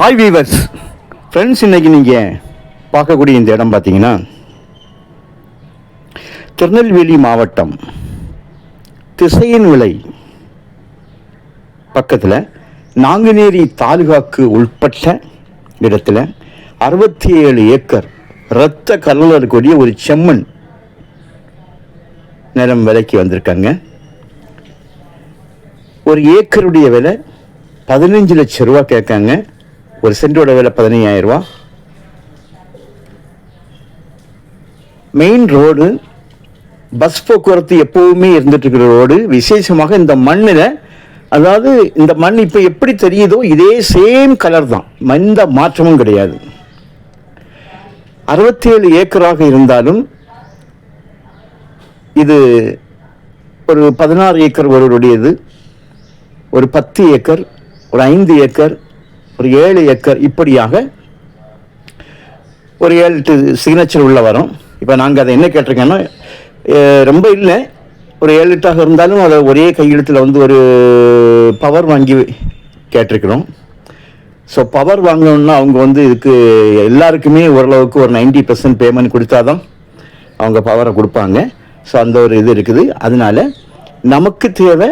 Hi viewers friends இன்னைக்கு நீங்கள் பார்க்கக்கூடிய இந்த இடம் பார்த்தீங்கன்னா திருநெல்வேலி மாவட்டம் திசையின் விலை பக்கத்தில் நாங்குநேரி தாலுகாக்கு உட்பட்ட இடத்துல அறுபத்தி ஏழு ஏக்கர் இரத்த கலரில் இருக்கக்கூடிய ஒரு செம்மண் நிலம் விலைக்கு வந்திருக்காங்க. ஒரு ஏக்கருடைய விலை பதினஞ்சு லட்சம் ரூபா கேட்காங்க. ஒரு சென்டோட விலை பதினையாயிரம் ரூபா. மெயின் ரோடு பஸ் போக்குவரத்து எப்போவுமே இருந்துட்டு இருக்கிற ரோடு விசேஷமாக இந்த மண்ணில் அதாவது இந்த மண் இப்போ எப்படி தெரியுதோ இதே சேம் கலர் தான். எந்த மாற்றமும் கிடையாது. அறுபத்தேழு ஏக்கராக இருந்தாலும் இது ஒரு பதினாறு ஏக்கர் ஒருவருடையது ஒரு பத்து ஏக்கர் ஒரு ஐந்து ஏக்கர் ஒரு ஏழு ஏக்கர் இப்படியாக ஒரு ஏழு சிக்னேச்சர் உள்ள வரும். இப்போ நாங்கள் அதை என்ன கேட்டிருக்கேன்னா ரொம்ப இல்லை. ஒரு ஏழு எட்டாக இருந்தாலும் அதை ஒரே கையெழுத்தில் வந்து ஒரு பவர் வாங்கி கேட்டிருக்கிறோம். ஸோ பவர் வாங்கணும்னா அவங்க வந்து இதுக்கு எல்லாருக்குமே ஓரளவுக்கு ஒரு 90% பர்சன்ட் பேமெண்ட் கொடுத்தாதான் அவங்க பவரை கொடுப்பாங்க. ஸோ அந்த ஒரு இது இருக்குது. அதனால நமக்கு தேவை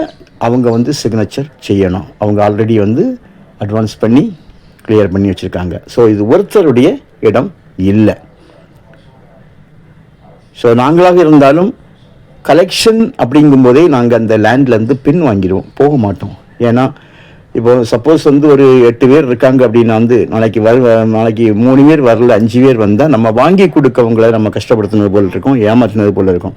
அவங்க வந்து சிக்னேச்சர் செய்யணும். அவங்க ஆல்ரெடி வந்து அட்வான்ஸ் பண்ணி கிளியர் பண்ணி வச்சுருக்காங்க. ஸோ இது ஒருத்தருடைய இடம் இல்லை. ஸோ நாங்களாக இருந்தாலும் கலெக்ஷன் அப்படிங்கும்போதே நாங்கள் அந்த லேண்ட்லேருந்து பின் வாங்கிடுவோம். போக மாட்டோம். ஏன்னா இப்போ சப்போஸ் வந்து ஒரு எட்டு பேர் இருக்காங்க அப்படின்னா வந்து நாளைக்கு வர நாளைக்கு மூணு பேர் வரல அஞ்சு பேர் வந்தால் நம்ம வாங்கி கொடுக்கவங்கள நம்ம கஷ்டப்படுத்தினது போல் இருக்கும் ஏமாற்றினது போல் இருக்கும்.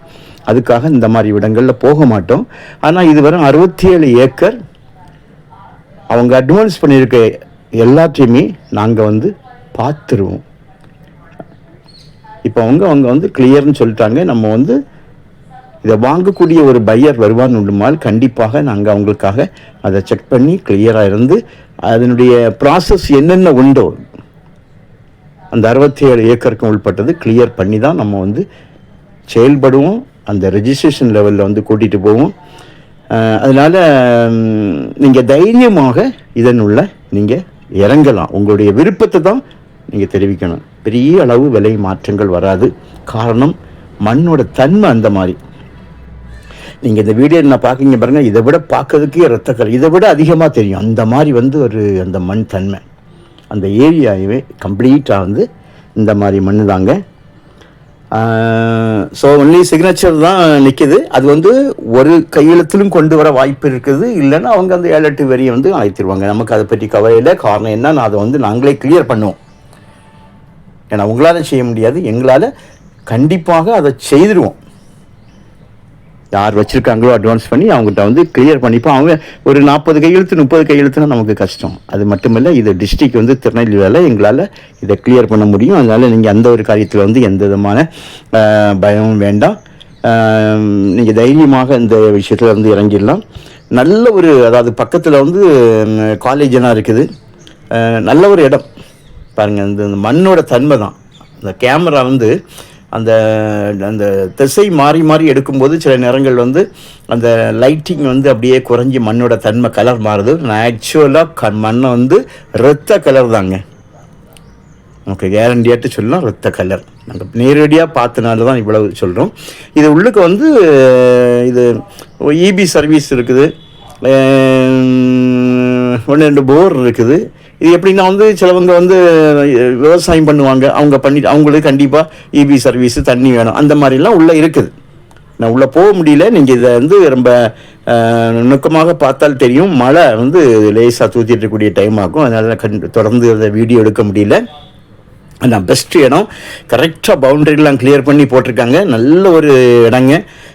அதுக்காக இந்த மாதிரி இடங்களில் போக மாட்டோம். ஆனால் இது வரும் அறுபத்தி ஏழு ஏக்கர் அவங்க அட்வான்ஸ் பண்ணியிருக்க எல்லாத்தையுமே நாங்கள் வந்து பார்த்துருவோம். இப்போ அவங்க அவங்க வந்து கிளியர்னு சொல்லிட்டாங்க. நம்ம வந்து இதை வாங்கக்கூடிய ஒரு பையர் வருவான்னு உண்டுமால் கண்டிப்பாக நாங்கள் அவங்களுக்காக அதை செக் பண்ணி கிளியராக இருந்து அதனுடைய ப்ராசஸ் என்னென்ன உண்டோ அந்த அறுபத்தி ஏழு ஏக்கருக்கும் உள்பட்டது கிளியர் பண்ணி தான் நம்ம வந்து செயல்படுவோம். அந்த ரெஜிஸ்ட்ரேஷன் லெவலில் வந்து கூட்டிகிட்டு போவோம். அதனால் நீங்கள் தைரியமாக இதனுள்ள நீங்கள் இறங்கலாம். உங்களுடைய விருப்பத்தை தான் நீங்கள் தெரிவிக்கணும். பெரிய அளவு விலை மாற்றங்கள் வராது. காரணம் மண்ணோட தன்மை அந்த மாதிரி. நீங்கள் இந்த வீடியோ நான் பார்க்குறீங்க பாருங்கள் இதை விட பார்க்கறதுக்கே ரத்தக்கல் இதை விட அதிகமாக தெரியும். அந்த மாதிரி வந்து ஒரு அந்த மண் தன்மை. அந்த ஏரியாவே கம்ப்ளீட்டாக வந்து இந்த மாதிரி மண் தாங்க. ஸோ ஒன்லி சிக்னேச்சர் தான் நிற்கிது அது வந்து ஒரு கையெழுத்திலும் கொண்டு வர வாய்ப்பு இருக்குது. இல்லைன்னா அவங்க அந்த ஏழு எட்டு வரியை வந்து அழைத்திருவாங்க நமக்கு அதை பற்றி கவலை இல்லை. காரணம் என்ன நான் அதை வந்து நாங்களே கிளியர் பண்ணுவோம். ஏன்னா உங்களால் செய்ய முடியாது. எங்களால் கண்டிப்பாக அதை செய்திருவோம். யார் வச்சுருக்காங்களோ அட்வான்ஸ் பண்ணி அவங்ககிட்ட வந்து கிளியர் பண்ணிப்போம். அவங்க ஒரு நாற்பது கையெழுத்து முப்பது கையெழுத்துனா நமக்கு கஷ்டம். அது மட்டுமில்ல இது டிஸ்ட்ரிக்ட் வந்து திருநெல்வேலியில் எங்களால் இதை கிளியர் பண்ண முடியும். அதனால் நீங்கள் அந்த ஒரு காரியத்தில் வந்து எந்த விதமான பயமும் வேண்டாம். நீங்கள் தைரியமாக இந்த விஷயத்தில் வந்து இறங்கிடலாம். நல்ல ஒரு அதாவது பக்கத்தில் வந்து காலேஜெல்லாம் இருக்குது. நல்ல ஒரு இடம். பாருங்கள் இந்த இந்த மண்ணோட தன்மை தான். அந்த கேமரா வந்து அந்த அந்த திசை மாறி மாறி எடுக்கும்போது சில நேரங்கள் வந்து அந்த லைட்டிங் வந்து அப்படியே குறைஞ்சி மண்ணோட தன்மை கலர் மாறுது. நான் ஆக்சுவலாக க மண்ணை வந்து ரத்த கலர் தாங்க. நமக்கு கேரண்டியாட்டு சொல்லலாம் ரத்த கலர் நாங்கள் நேரடியாக பார்த்தனால தான் இவ்வளவு சொல்கிறோம் இது உள்ளுக்கு வந்து இது இபி சர்வீஸ் இருக்குது. ஒன்று ரெண்டு போர் இருக்குது. இது எப்படின்னா வந்து சிலவங்க வந்து விவசாயம் பண்ணுவாங்க. அவங்க பண்ணி அவங்களுக்கு கண்டிப்பாக இபி சர்வீஸ் தண்ணி வேணும். அந்த மாதிரிலாம் உள்ளே இருக்குது. நான் உள்ளே போக முடியல. நீங்கள் இதை வந்து ரொம்ப நுணுக்கமாக பார்த்தால் தெரியும். மழை வந்து லேசாக தூத்திட்டு இருக்கக்கூடிய டைம் ஆகும். அதனால் கண் தொடர்ந்து அதை வீடியோ எடுக்க முடியல. ஆனால் பெஸ்ட் இடம் கரெக்டாக பவுண்டரிலாம் கிளியர் பண்ணி போட்டிருக்காங்க. நல்ல ஒரு இடங்க.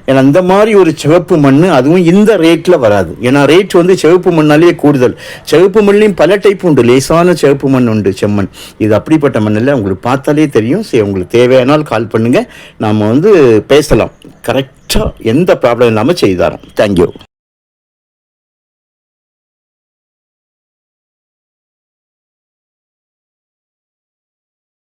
ஏன்னா அந்த மாதிரி ஒரு சிவப்பு மண் அதுவும் இந்த ரேட்டில் வராது. ஏன்னா ரேட் வந்து சிவப்பு மண்ணாலேயே கூடுதல். சிவப்பு மண்லேயும் பல டைப் உண்டு. லேசான சிவப்பு மண் உண்டு செம்மண். இது அப்படிப்பட்ட மண்ணில் உங்களுக்கு பார்த்தாலே தெரியும். சரி உங்களுக்கு தேவையானால் கால் பண்ணுங்கள் நாம் வந்து பேசலாம். கரெக்டாக எந்த ப்ராப்ளம் இல்லாமல் செய்தாரோம் தேங்க்யூ